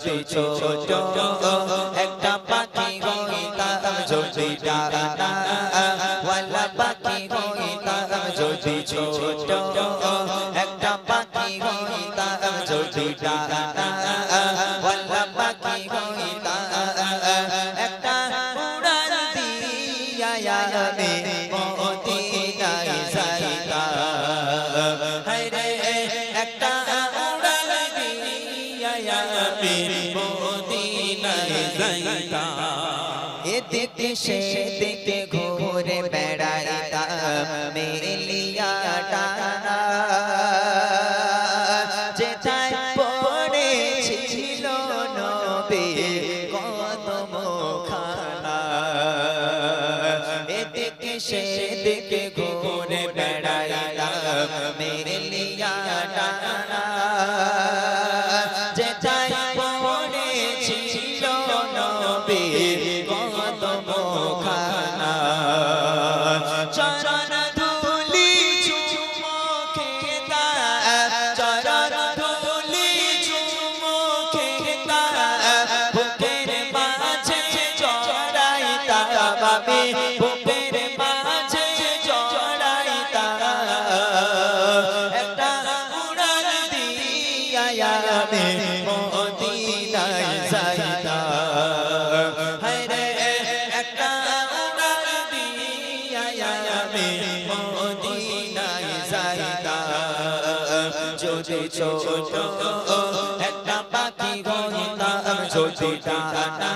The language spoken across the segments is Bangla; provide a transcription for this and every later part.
ছোট মদিনায় যাইতা এদিকে সে দিকে ঘুরে বেড়াইতাম মেলিয়া জড়াইতা বাবে বুকের মাঝে জড়াইতা একটা উড়ান দিয়া আমি মদিনায় যাইতা হায় রে, একটা উড়ান দিয়া মদিনায় যাইতা যদি ছোট একটা পাখি হইতাম যদি ডানা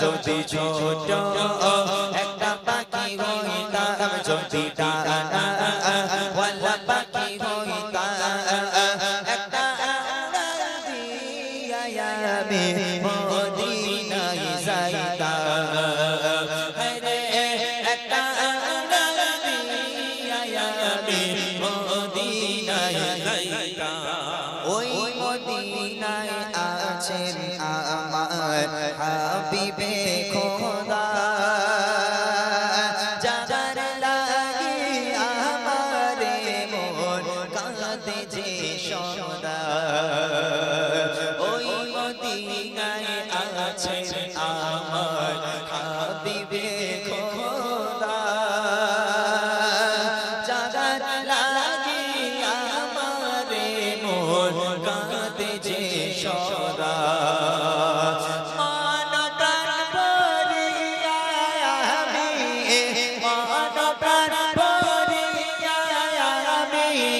যদি ছোট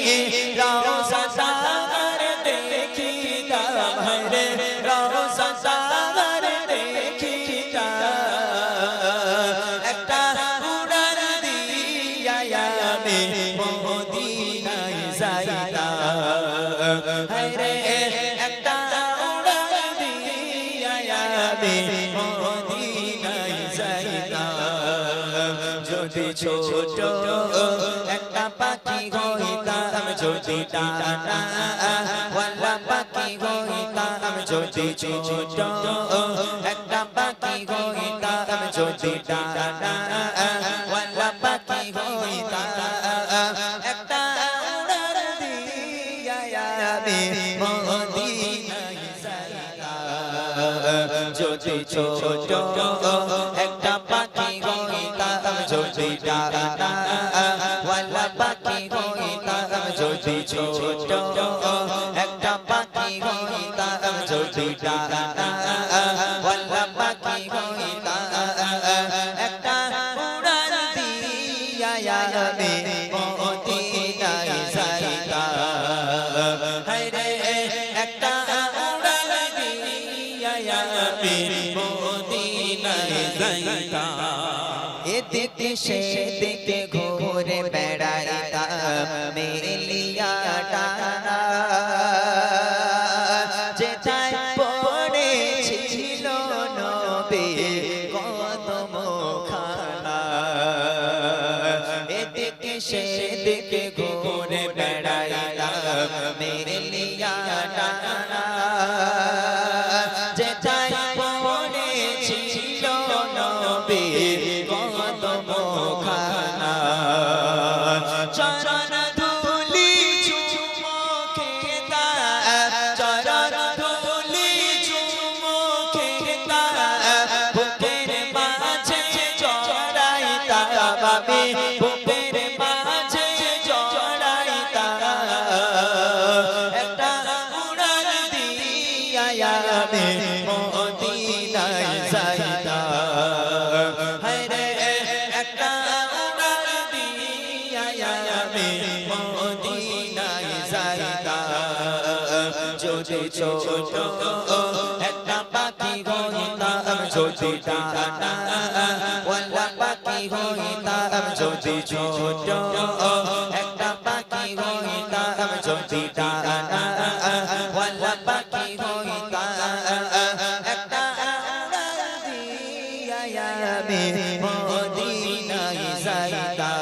আমি রওজা সাগর দেখিতাম রে রওজা সাগর দেখিতাম একটা উড়ান দিয়া আমি মদিনায় যাইতা ডানা ওয়ালা পাখি হইতাম যদি ছোট, একটা পাখি হইতাম যদি ডানা, ওয়ালা পাখি হইতাম একটা উড়ান দিয়া আমি মদিনায় যাইতা। যদি ছোট একটা কুরআন দিয়া আমি মদিনায় যাইতা হায় সে দিকে ঘুরে বেড়াইতা মেলিয়া টানা ছোট একটা পাখি হইতাম ছোট ওলা পাখি হইতাম ছোট ছোট একটা পাখি হইতাম ছোট ওলা পাখি হইতাম একটা আমি মদিনায় যাইতাম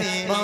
Mama.